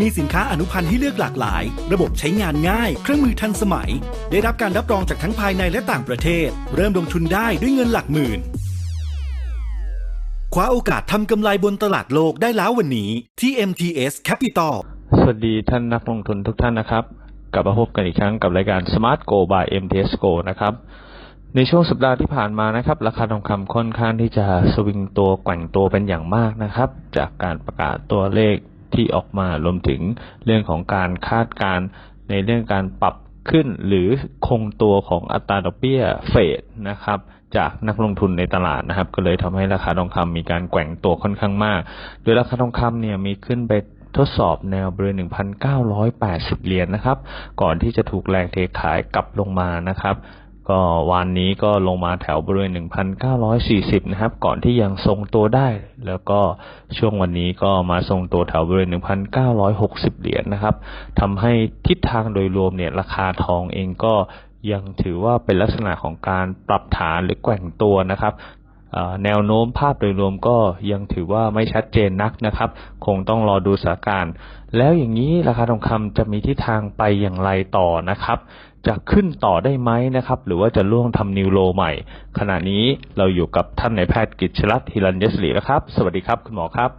มีสินค้าอนุพันธ์ให้เลือกหลากหลาย ระบบใช้งานง่าย เครื่องมือทันสมัย ได้รับการรับรองจากทั้งภายในและต่างประเทศ เริ่มลงทุนได้ด้วยเงินหลักหมื่น คว้าโอกาสทำกำไรบนตลาดโลกได้แล้ววันนี้ที่ MTS Capital สวัสดีท่านนักลงทุนทุกท่านนะครับ กลับมาพบกันอีกครั้งกับรายการ Smart Go by MTS Go นะครับในช่วงสัปดาห์ที่ผ่านมานะครับ ราคาทองคำค่อนข้างที่จะสวิงตัวแกว่งตัวเป็นอย่างมากนะครับ จากการประกาศตัวเลข ที่ออกมารวมถึงเรื่องของการคาดการณ์ในเรื่องการปรับขึ้นหรือคงตัวของอัตราดอกเบี้ยเฟดนะครับ จากนักลงทุนในตลาดนะครับ ก็เลยทำให้ราคาทองคำมีการแกว่งตัวค่อนข้างมาก โดยราคาทองคำเนี่ยมีขึ้นไปทดสอบแนวบริเวณ 1,980 เหรียญนะครับ ก่อนที่จะถูกแรงเทขายกลับลงมานะครับ ก็วันนี้ก็ลงมาแถวบริเวณ 1,940 นะครับ ก่อนที่ยังทรงตัวได้ แล้วก็ช่วงวันนี้ก็มาทรงตัวแถวบริเวณ 1,960 เหรียญนะครับทำให้ทิศทางโดยรวมเนี่ยราคาทองเองก็ยังถือว่าเป็นลักษณะของการปรับฐานหรือแกว่งตัวนะครับแนวโน้มภาพโดยรวมก็ยังถือว่าไม่ชัดเจนนักนะครับ คงต้องรอดูสถานการณ์ แล้วอย่างนี้ราคาทองคำจะมีทิศทางไปอย่างไรต่อนะครับ จะขึ้นต่อได้ไหมนะครับ หรือว่าจะล่วงทำนิวโลใหม่ ขณะนี้เราอยู่กับท่านนายแพทย์กิจชลัตน์ฮิรัญยศรีแล้วครับ สวัสดีครับคุณหมอครับ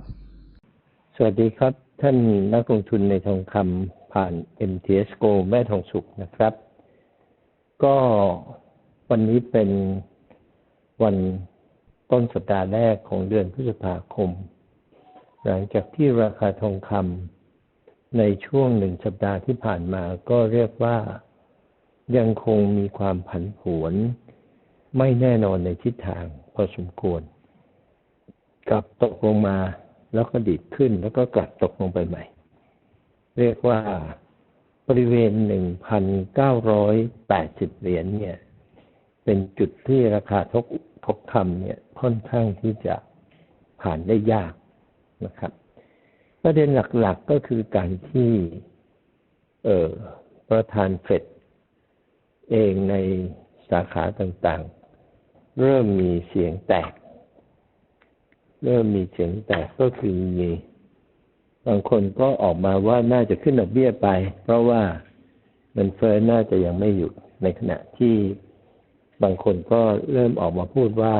สวัสดีครับ ท่านนักลงทุนในทองคำผ่าน MTS Go แม่ทองสุขนะครับ ก็วันนี้เป็นวันต้นสัปดาห์แรกของเดือนพฤษภาคม หลังจากที่ราคาทองคำในช่วงหนึ่งสัปดาห์ที่ผ่านมาก็เรียกว่า ยังคงมีความผันผวนไม่แน่นอนในทิศทางพอสมควรกลับตกลงมาแล้วก็ดีดขึ้นแล้วก็กลับตกลงไปใหม่ เรียกว่าบริเวณ 1,980 เหรียญเนี่ย เป็นจุดที่ราคาทกทกคำเนี่ยค่อนข้างที่จะผ่านได้ยากนะครับ ประเด็นหลักๆก็คือการที่ เออประธานเฟด เองในสาขาต่างๆ เริ่มมีเสียงแตก เริ่มมีเสียงแตกก็คือมีบางคนก็ออกมาว่าน่าจะขึ้นดอกเบี้ยไป เพราะว่าเงินเฟ้อน่าจะยังไม่หยุดในขณะที่บางคนก็เริ่มออกมาพูดว่า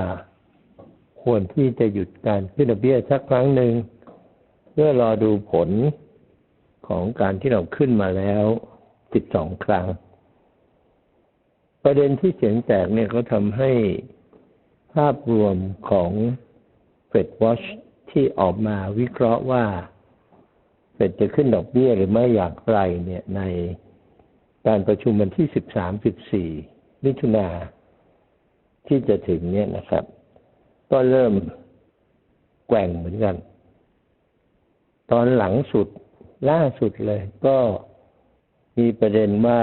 ควรที่จะหยุดการขึ้นดอกเบี้ยสักครั้งหนึ่งเพื่อรอดูผลของการที่เราขึ้นมาแล้ว 12 ครั้ง ประเด็นที่เสียงแตกเนี่ยก็ทำให้ภาพรวมของ Fed Watch ที่ออกมาวิเคราะห์ว่าเฟดจะขึ้นดอกเบี้ยหรือไม่อย่างไรเนี่ยในการประชุมวันที่13-14มิถุนาที่จะถึงเนี่ยนะครับ ก็เริ่มแกว่งเหมือนกัน ตอนหลังสุดล่าสุดเลย ก็มีประเด็นว่า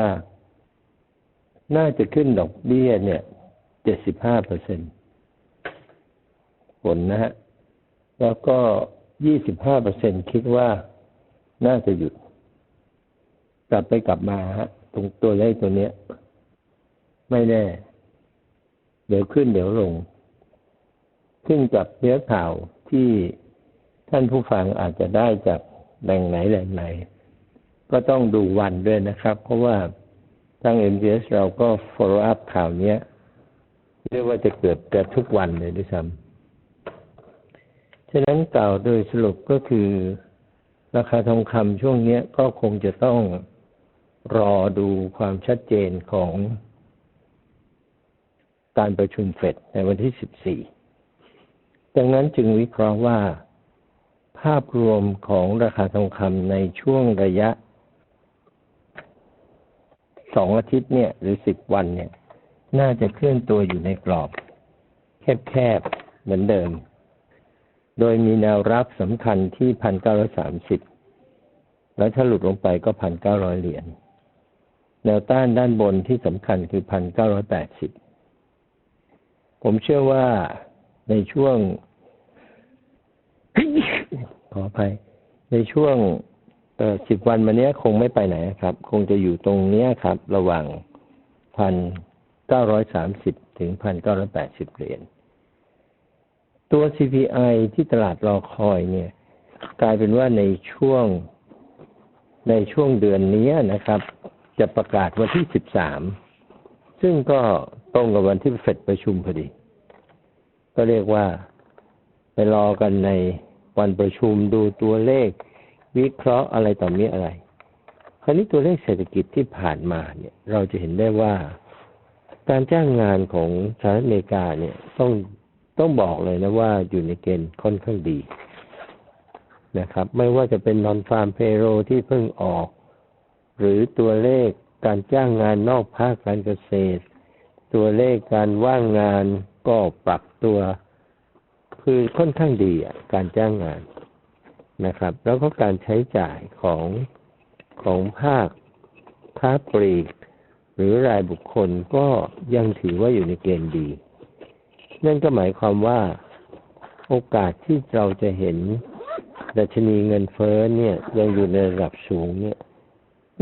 น่าจะขึ้นดอกเบี้ยเนี่ย75เปอร์เซ็นผลนะฮะ แล้วก็25เปอร์เซ็นคิดว่าน่าจะหยุด กลับไปกลับมาฮะ ตรงตัวเลขตัวเนี้ย ไม่แน่ เดี๋ยวขึ้นเดี๋ยวลง ขึ้นกับเนื้อข่าวที่ท่านผู้ฟังอาจจะได้จากแหล่งไหนแหล่งไหน ก็ต้องดูวันด้วยนะครับ เพราะว่า ทาง MGS เราก็ follow up ข่าวนี้เรียกว่าจะเกิดกันทุกวันเลยด้วยซ้ำฉะนั้นกล่าวโดยสรุปก็คือ ราคาทองคำช่วงนี้ก็คงจะต้องรอดูความชัดเจนของการประชุมเฟดในวันที่ 14 ดังนั้นจึงวิเคราะห์ว่า ภาพรวมของราคาทองคำในช่วงระยะ สองอาทิตย์เนี่ย หรือสิบวันเนี่ย น่าจะเคลื่อนตัวอยู่ในกรอบ แคบๆ เหมือนเดิม โดยมีแนวรับสำคัญที่พันเก้าร้อยสามสิบแล้วถ้าหลุดลงไปก็พันเก้าร้อยเหรียญแนวต้านด้านบนที่สำคัญคือพันเก้าร้อยแปดสิบผมเชื่อว่าในช่วง ขออภัยในช่วง สิบวันมาเนี้ยคงไม่ไปไหนครับ คงจะอยู่ตรงเนี้ยครับ ระหว่างพันเก้าร้อยสามสิบถึงพันเก้าร้อยแปดสิบเหรียญตัว CPI ที่ตลาดรอคอยเนี่ย กลายเป็นว่าในช่วงในช่วงเดือนนี้นะครับ จะประกาศวันที่สิบสามซึ่งก็ตรงกับวันที่เฟดประชุมพอดี ก็เรียกว่าไปรอกันในวันประชุมดูตัวเลข วิเคราะห์อะไรต่อมีอะไร คราวนี้ตัวเลขเศรษฐกิจที่ผ่านมาเนี่ย เราจะเห็นได้ว่า การจ้างงานของสหรัฐอเมริกาเนี่ยต้องต้องบอกเลยนะว่าอยู่ในเกณฑ์ค่อนข้างดีนะครับ ไม่ว่าจะเป็นนอนฟาร์มเพโรที่เพิ่งออก หรือตัวเลขการจ้างงานนอกภาคการเกษตร ตัวเลขการว่างงานก็ปรับตัว คือค่อนข้างดีอะการจ้างงาน นะครับ แล้วก็การใช้จ่ายของของภาคค้าปลีก หรือรายบุคคลก็ยังถือว่าอยู่ในเกณฑ์ดี นั่นก็หมายความว่าโอกาสที่เราจะเห็นดัชนีเงินเฟ้อเนี่ย ยังอยู่ในระดับสูงเนี่ย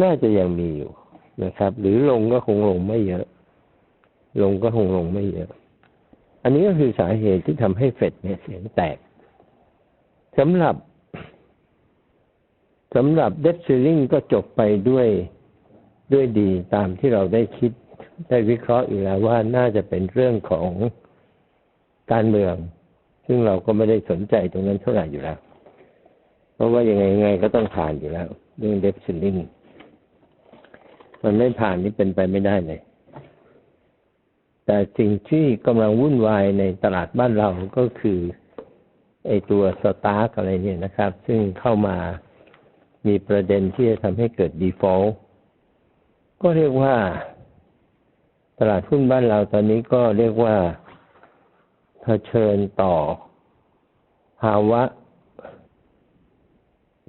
น่าจะยังมีอยู่นะครับ หรือลงก็คงลงไม่เยอะ ลงก็คงลงไม่เยอะ อันนี้ก็คือสาเหตุที่ทำให้เฟดเนี่ยเสียงแตกสำหรับ สำหรับเดฟซิลิงก็จบไปด้วยด้วยดีตามที่เราได้คิดได้วิเคราะห์อยู่แล้วว่าน่าจะเป็นเรื่องของการเมือง ซึ่งเราก็ไม่ได้สนใจตรงนั้นเท่าไหร่อยู่แล้ว เพราะว่ายังไงไงก็ต้องผ่านอยู่แล้วเรื่องเดฟซิลิงมันไม่ผ่านนี่เป็นไปไม่ได้เลย แต่สิ่งที่กำลังวุ่นวายในตลาดบ้านเราก็คือไอตัวสตาร์กอะไรเนี่ยนะครับ ซึ่งเข้ามา มีประเด็นที่จะทำให้เกิด default ก็เรียกว่า ตลาดหุ้นบ้านเราตอนนี้ก็เรียกว่าเผชิญต่อ ภาวะ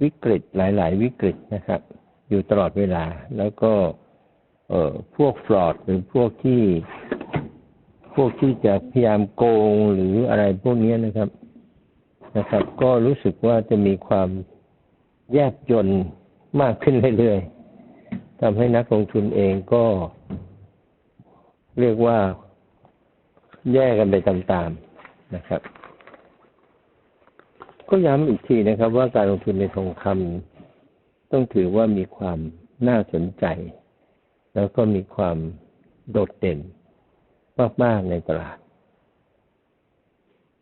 วิกฤตหลาย ๆ วิกฤตนะครับ อยู่ตลอดเวลา แล้วก็ เอ่อพวกฟลอดหรือพวกที่ พวกที่จะพยายามโกงหรืออะไรพวกนี้นะครับ นะครับ ก็รู้สึกว่าจะมีความ แยบยนมากขึ้นเรื่อยๆทำให้นักลงทุนเองก็ เรียกว่าแย่กันไปตามๆนะครับ ก็ย้ำอีกทีนะครับ ว่าการลงทุนในทองคำต้องถือว่ามีความน่าสนใจ แล้วก็มีความโดดเด่นมากๆในตลาด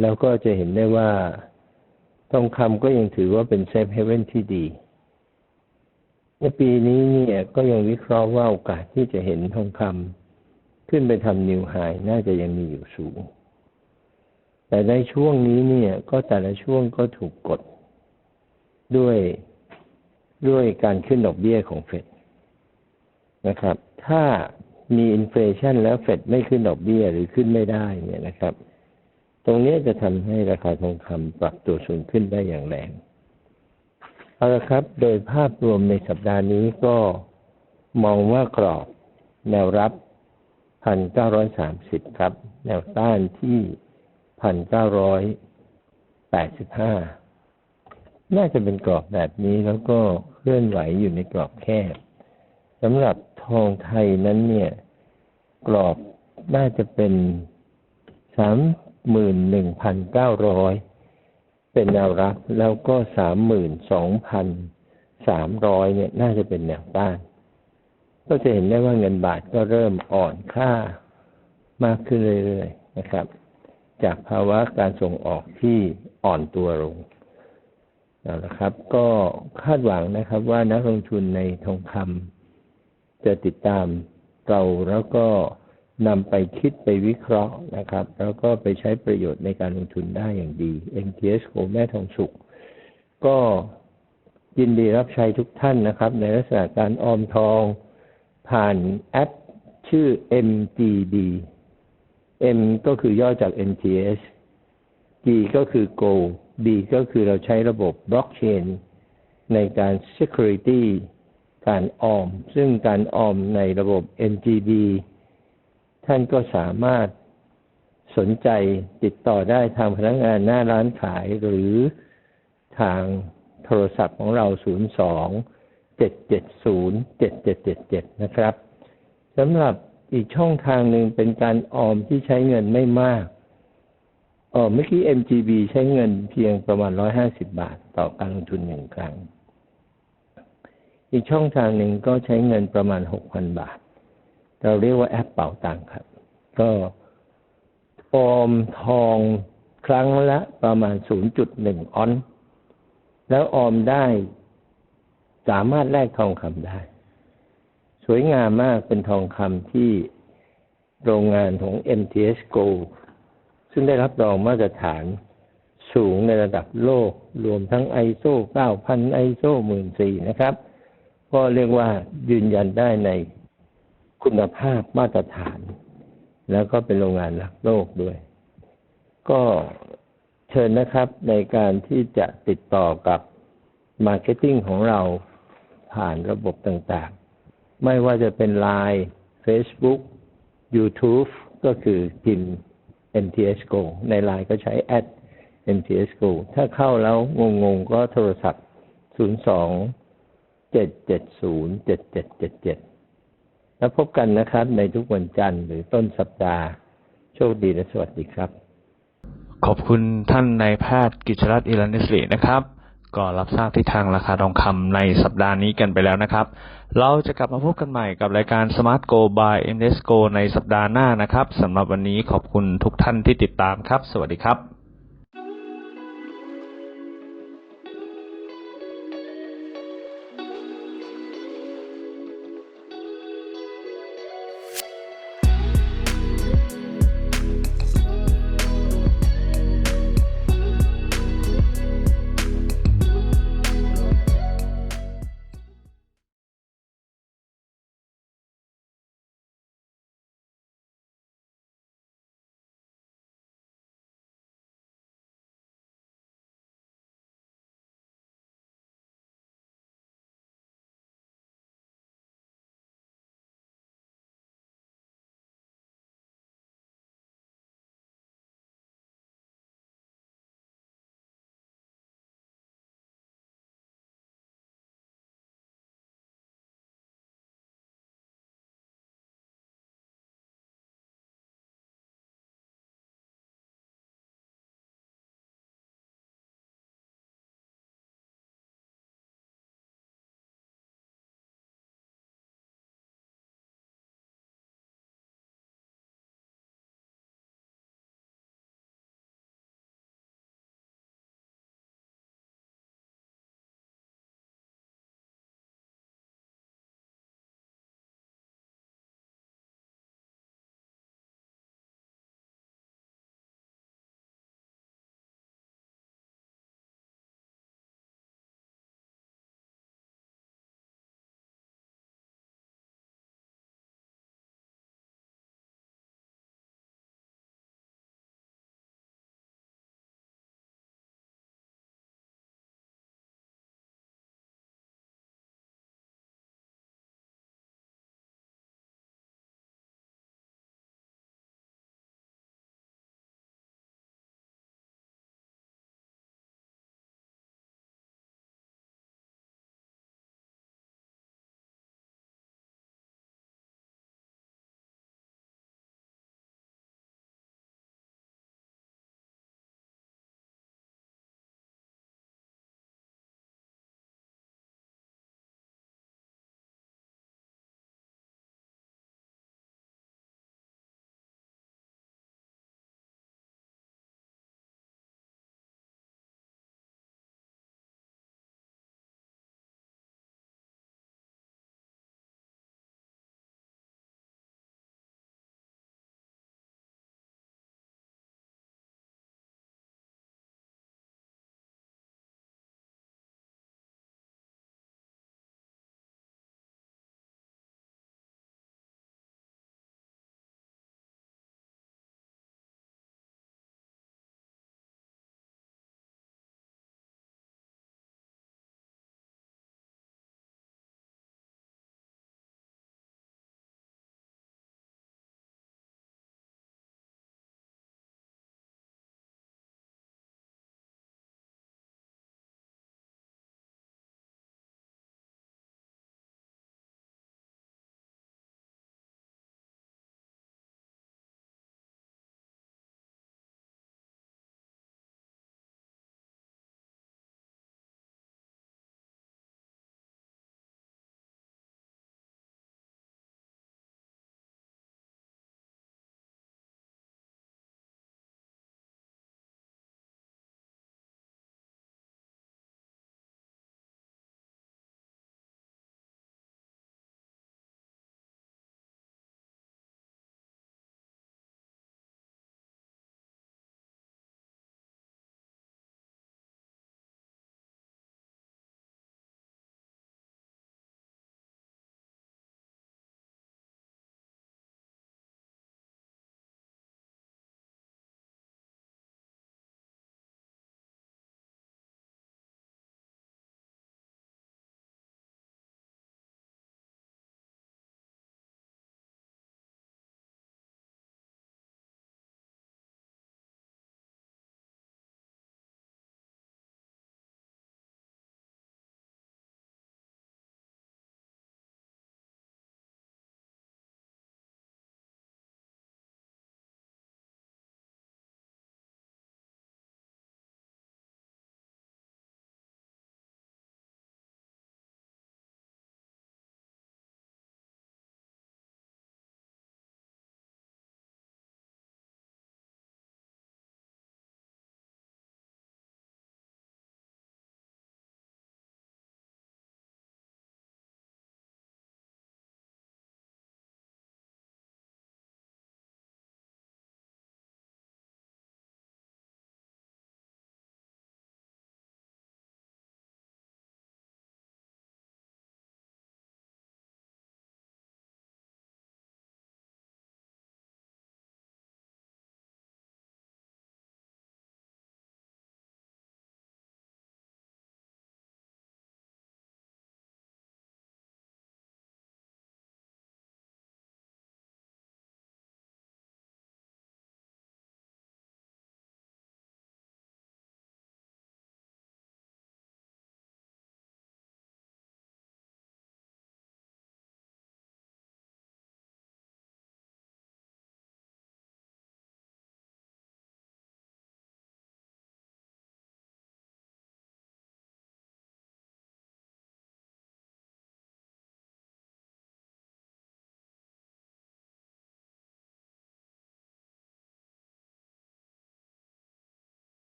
แล้วก็จะเห็นได้ว่า องคำก็ยังถือว่าเป็นเซฟเฮเว่นที่ดี ในปีนี้เนี่ยก็ยังวิเคราะห์ว่าโอกาสที่จะเห็นทองคำขึ้นไปทำนิวไฮน่าจะยังมีอยู่สูง แต่ในช่วงนี้เนี่ยก็แต่ละช่วงก็ถูกกดด้วยด้วยการขึ้นดอกเบี้ยของเฟดนะครับ ถ้ามีอินฟลชันแล้วเฟดไม่ขึ้นดอกเบี้ยหรือขึ้นไม่ได้เนี่ยนะครับ ตรงนี้จะทำให้ราคาทองคำปรับตัวสูงขึ้นได้อย่างแรง เอาละครับ โดยภาพรวมในสัปดาห์นี้ก็มองว่ากรอบแนวรับ 1,930 ครับ แนวต้านที่ 1,985 น่าจะเป็นกรอบแบบนี้แล้วก็เคลื่อนไหวอยู่ในกรอบแคบสำหรับทองไทยนั้นเนี่ย กรอบน่าจะเป็นสาม หมื่นหนึ่งพันเก้าร้อยเป็นแนวรับแล้วก็สามหมื่นสองพันสามร้อยเนี่ยน่าจะเป็นแนวต้าน ก็จะเห็นได้ว่าเงินบาทก็เริ่มอ่อนค่ามากขึ้นเรื่อยๆนะครับ จากภาวะการส่งออกที่อ่อนตัวลงเอาละครับ ก็คาดหวังนะครับว่านักลงทุนในทองคำจะติดตามเราแล้วก็ นำไปคิดไปวิเคราะห์นะครับ แล้วก็ไปใช้ประโยชน์ในการลงทุนได้อย่างดี MTS โ o แม่ทองสุข ก็ยินดีรับใช้ทุกท่านนะครับ ในลักษณะการออมทองผ่านแอปชื่อ MGB M ก็คือย่อจาก MTS G ก็คือ Go B ก็คือเราใช้ระบบบล็อกเชนในการ Security การออม ซึ่งการออมในระบบ MGB ท่านก็สามารถสนใจติดต่อได้ทางพนักงานหน้าร้านขายหรือทางโทรศัพท์ของเรา 02 770 7777 นะครับสำหรับอีกช่องทางหนึ่งเป็นการออมที่ใช้เงินไม่มากเออเมื่อกี้ MGB ใช้เงินเพียงประมาณ 150 บาทต่อการลงทุนหนึ่งครั้ง อีกช่องทางหนึ่งก็ใช้เงินประมาณ 6,000 บาท เราเรียกว่าแอปเป๋าตังค์ครับ ก็ออมทองครั้งละประมาณ 0.1 ออน แล้วออมได้ สามารถแลกทองคำได้ สวยงามมากเป็นทองคำที่โรงงานของ MTS Gold ซึ่งได้รับรองมาตรฐานสูงในระดับโลก รวมทั้ง ISO 9000 ISO 14000นะครับ ก็เรียกว่ายืนยันได้ใน คุณภาพมาตรฐาน แล้วก็เป็นโรงงานรักโลกด้วย ก็เชิญนะครับในการที่จะติดต่อกับมาร์เก็ตติ้งของเราผ่านระบบต่างๆ ไม่ว่าจะเป็น Line Facebook YouTube ก็คือพิมพ์ MTS Go ใน Line ก็ใช้ at MTS Go ถ้าเข้าแล้วงงๆ ก็โทรศัพท์ 02 770 7777 แล้วพบกันนะครับ ในทุกวันจันทร์หรือต้นสัปดาห์ โชคดีและสวัสดีครับ ขอบคุณท่านนายแพทย์กิจรัตน์อิรันิสรีนะครับ ก็รับทราบที่ทางราคาทองคำในสัปดาห์นี้กันไปแล้วนะครับ เราจะกลับมาพบกันใหม่กับรายการ Smart Go by m s Go ในสัปดาห์หน้านะครับสำหรับวันนี้ขอบคุณทุกท่านที่ติดตามครับ สวัสดีครับ